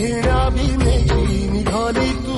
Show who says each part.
Speaker 1: ঘেরা বিমেঘি নিধলিত